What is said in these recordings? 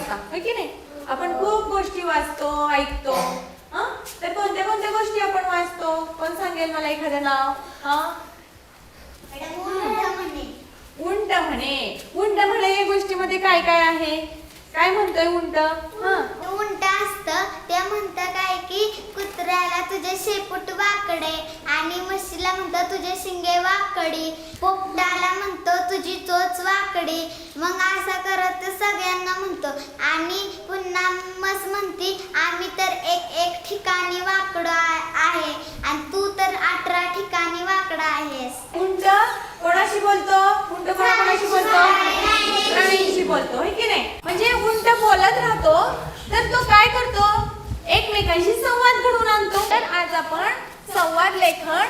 वाचता. होय की नाही? आपण खूप गोष्टी वाचतो ऐकतो. हा? तर कोणत्या कोणत्या गोष्टी आपण वाचतो? कोण सांगेल मला एखादं नाव? हा? उंट म्हणे. उंट म्हणे या गोष्टीमध्ये काय काय आहे? काय म्हणतोय उंट? हा उंट असत ते म्हणतं काय की कुत्र्याला तुझे शेपूट वाकडे. आणि म्हशीला म्हणतो तुझे शिंगे वाकडी. पोपटाला म्हणतो तुझी चोच वाकडी. मग असं करत सगळ्यांना म्हणतो. आणि पुन्हा मस म्हणती आम्ही तर एक एक ठिकाणी वाकडं आहे. आणि तू तर अठरा ठिकाणी वाकडा आहेस. उंट कोणाशी बोलतो? उंट कोणाशी बोलतो? बोलतो होय की नाही म्हणजे उंट बोलत राहतो तर तो काय करतो एकमेकांशी संवाद घडवून आणतो तर आज आपण संवाद लेखन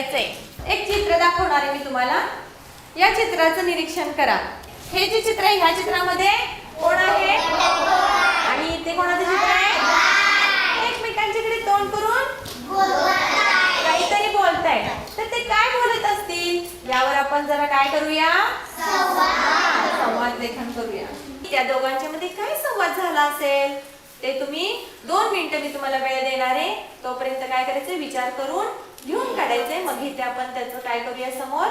करायचंय. एक चित्र दाखवणार आहे मी तुम्हाला. या चित्राचं निरीक्षण करा. हे जे चित्र आहे ह्या चित्रामध्ये कोण आहे? आणि इथे कोणाचं चित्र आहे? एकमेकांच्याकडे तोंड करून काहीतरी बोलताय. तर ते काय बोलत असतील? यावर आपण जरा काय करूया? संवाद लेखन करूया. त्या दोघांच्या मध्ये काय संवाद झाला असेल? ते तुम्ही दोन मिनिटं मी तुम्हाला वेळ देणार आहे. तोपर्यंत काय करायचं विचार करून लिहून काढायचंय. मग इथे आपण त्याचं काय करूया समोर?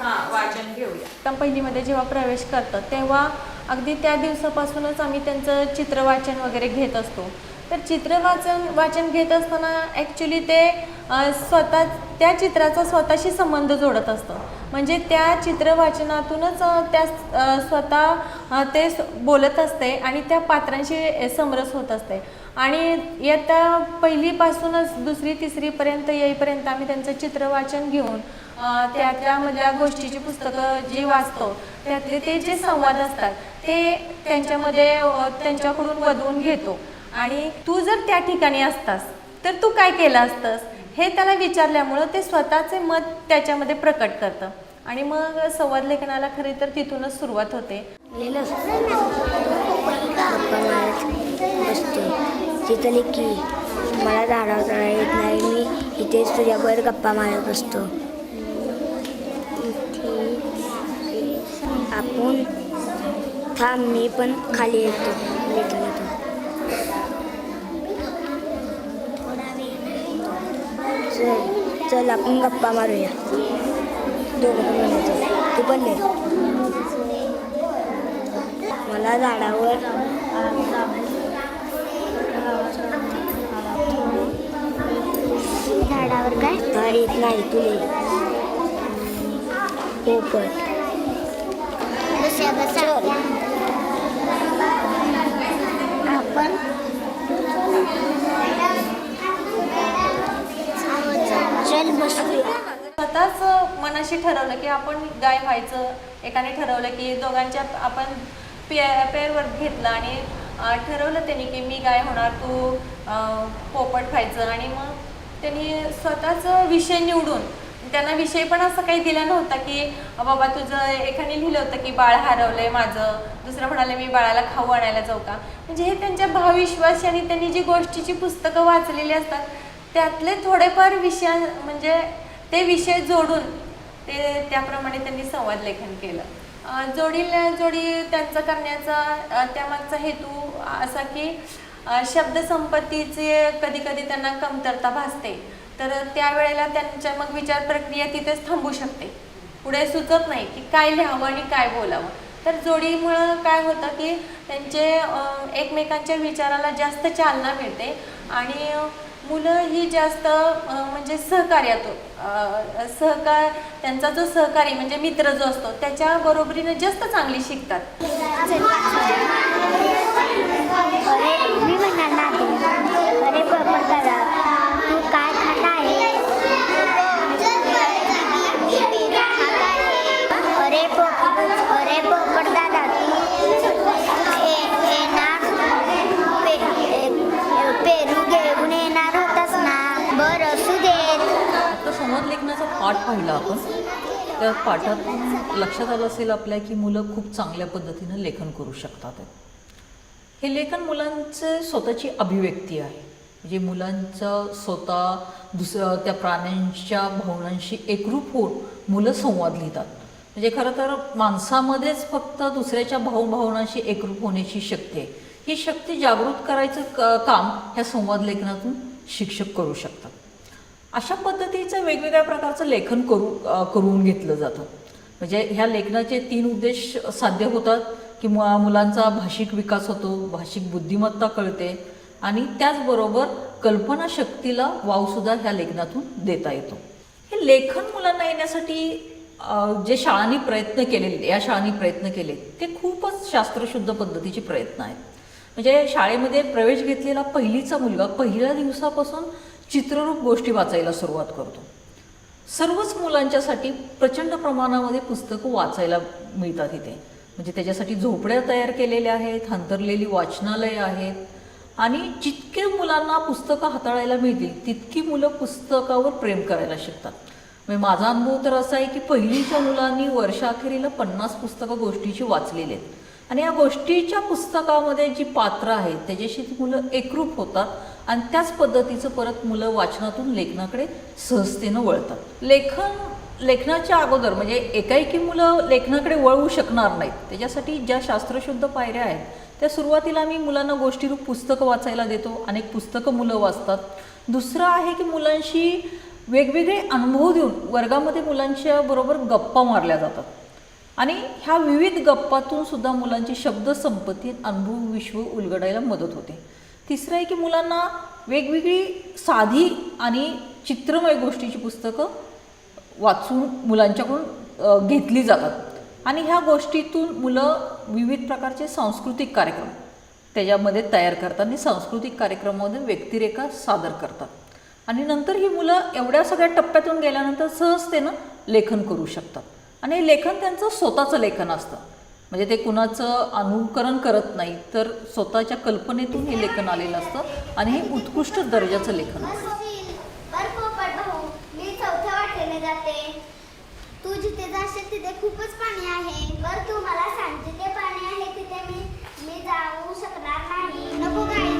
हा वाचन घेऊया. तर पहिलीमध्ये जेव्हा प्रवेश करतात तेव्हा अगदी त्या दिवसापासूनच आम्ही त्यांचं चित्र वाचन वगैरे घेत असतो. तर चित्र वाचन वाचन घेत असताना ॲक्च्युली ते स्वतः त्या चित्राचा स्वतःशी संबंध जोडत असतं म्हणजे त्या चित्रवाचनातूनच त्या स्वतः ते बोलत असते आणि त्या पात्रांशी समरस होत असते. आणि इयत्ता पहिलीपासूनच दुसरी तिसरीपर्यंत येईपर्यंत आम्ही त्यांचं चित्रवाचन घेऊन त्यातल्या त्या त्यामधल्या गोष्टीची पुस्तकं जी वाचतो त्यातले ते जे संवाद असतात ते त्यांच्यामध्ये त्यांच्याकडून वधवून घेतो. आणि तू जर त्या ठिकाणी असतास तर तू काय केलं असतंस? हे त्याला विचारल्यामुळं ते स्वतःचे मत त्याच्यामध्ये प्रकट करतं. आणि मग संवाद लेखनाला खरी तर तिथूनच सुरुवात होते. लिहिलं गप्पा तिथं लिखी मला झाडावर चढायला येत नाही मी इथेच तुझ्यावर गप्पा मारत असतो. आपण थांब मी पण खाली येतो येतो. चल चल आपण गप्पा मारूया. दोघं पण तू पण लिह मला झाडावर झाडावर काय? हा येत नाही तुले. पोपट दुसऱ्या बसा. आपण चल बसूया स्वतःच मनाशी ठरवलं की आपण गाय व्हायचं एकाने ठरवलं की दोघांच्या आपण पे पेअरवर घेतलं आणि ठरवलं त्यांनी की मी गाय होणार तू पोपट व्हायचं आणि मग त्यांनी स्वतःच विषय निवडून त्यांना विषय पण असं काही दिला नव्हता की बाबा तुझं एकाने लिहिलं होतं की बाळ हरवलंय माझं दुसरं म्हणाले मी बाळाला खाऊ आणायला जाऊ का? म्हणजे हे त्यांच्या भावविश्वास आणि त्यांनी जी गोष्टीची पुस्तकं वाचलेली असतात त्यातले थोडेफार विषय म्हणजे ते विषय जोडून ते त्याप्रमाणे त्यांनी संवाद लेखन केलं. जोडीला जोडी त्यांचा करण्याचा त्यामागचा हेतू असा की शब्दसंपत्तीचे कधी कधी त्यांना कमतरता भासते. तर त्यावेळेला त्यांच्या मग विचार प्रक्रिया तिथेच थांबू शकते. पुढे सुचत नाही की काय लिहावं आणि काय बोलावं. तर जोडीमुळं काय होतं की त्यांचे एकमेकांच्या विचाराला जास्त चालना मिळते आणि मुलं ही जास्त म्हणजे सहकार्यातून सहकार त्यांचा जो सहकारी म्हणजे मित्र जो असतो त्याच्या बरोबरीनं जास्त चांगली शिकतात. अरे मी पाठ पाहिला आपण. त्या पाठातून लक्षात आलं असेल आपल्या की मुलं खूप चांगल्या पद्धतीनं लेखन करू शकतात. हे लेखन मुलांचे स्वतःची अभिव्यक्ती आहे. म्हणजे मुलांचं स्वतः दुसऱ्या त्या प्राण्यांच्या भावनांशी एकरूप होऊन मुलं संवाद लिहितात. म्हणजे खरं तर माणसामध्येच फक्त दुसऱ्याच्या भावभावनाशी एकरूप होण्याची शक्ती आहे. ही शक्ती जागृत करायचं क काम ह्या संवाद लेखनातून शिक्षक करू शकतात. अशा पद्धतीचं वेगवेगळ्या प्रकारचं लेखन करू करून घेतलं जातं. म्हणजे ह्या लेखनाचे तीन उद्देश साध्य होतात की मुलांचा भाषिक विकास होतो भाषिक बुद्धिमत्ता कळते आणि त्याचबरोबर कल्पनाशक्तीला वावसुद्धा ह्या लेखनातून देता येतो. हे लेखन मुलांना येण्यासाठी जे शाळांनी प्रयत्न केलेले या शाळांनी प्रयत्न केले ते खूपच शास्त्रशुद्ध पद्धतीचे प्रयत्न आहेत. म्हणजे शाळेमध्ये प्रवेश घेतलेला पहिलीचा मुलगा पहिल्या दिवसापासून चित्ररूप गोष्टी वाचायला सुरुवात करतो. सर्वच मुलांच्यासाठी प्रचंड प्रमाणामध्ये पुस्तकं वाचायला मिळतात इथे. म्हणजे त्याच्यासाठी झोपड्या तयार केलेल्या आहेत हंतरलेली वाचनालयं आहेत. आणि जितके मुलांना पुस्तकं हाताळायला मिळतील तितकी मुलं पुस्तकावर प्रेम करायला शिकतात. म्हणजे माझा अनुभव तर असा आहे की पहिलीच्या मुलांनी वर्षाखेरीला पन्नास पुस्तकं गोष्टीची वाचलेली आहेत. आणि या गोष्टीच्या पुस्तकामध्ये जी पात्र आहेत त्याच्याशी ती मुलं एकरूप होतात. आणि त्याच पद्धतीचं परत मुलं वाचनातून लेखनाकडे सहजतेनं वळतात. लेखन लेखनाच्या अगोदर म्हणजे एकाएकी मुलं लेखनाकडे वळवू शकणार नाहीत. त्याच्यासाठी ज्या शास्त्रशुद्ध पायऱ्या आहेत त्या सुरुवातीला आम्ही मुलांना गोष्टीरूप पुस्तकं वाचायला देतो अनेक पुस्तकं मुलं वाचतात. दुसरं आहे की मुलांशी वेगवेगळे अनुभव देऊन वर्गामध्ये मुलांच्या बरोबर गप्पा मारल्या जातात. आणि ह्या विविध गप्पातून सुद्धा मुलांची शब्दसंपत्ती अनुभव विश्व उलगडायला मदत होते. तिसरं आहे की मुलांना वेगवेगळी साधी आणि चित्रमय गोष्टीची पुस्तकं वाचून मुलांच्याकडून घेतली जातात. आणि ह्या गोष्टीतून मुलं विविध प्रकारचे सांस्कृतिक कार्यक्रम त्याच्यामध्ये तयार करतात आणि सांस्कृतिक कार्यक्रमामधून व्यक्तिरेखा सादर करतात. आणि नंतर ही मुलं एवढ्या सगळ्या टप्प्यातून गेल्यानंतर सहजतेनं लेखन करू शकतात. आणि लेखन त्यांचं स्वतःचं लेखन असतं. म्हणजे ते कुणाचं अनुकरण करत नाही तर स्वतःच्या कल्पनेतून हे लेखन आलेलं असतं आणि हे उत्कृष्ट दर्जाचं लेखन असतं. तू जिथे जाशील तिथे खूपच पाणी आहे बर तू मला सांग जिथे पाणी आहे तिथे मी मी जाऊ शकणार नाही नको काय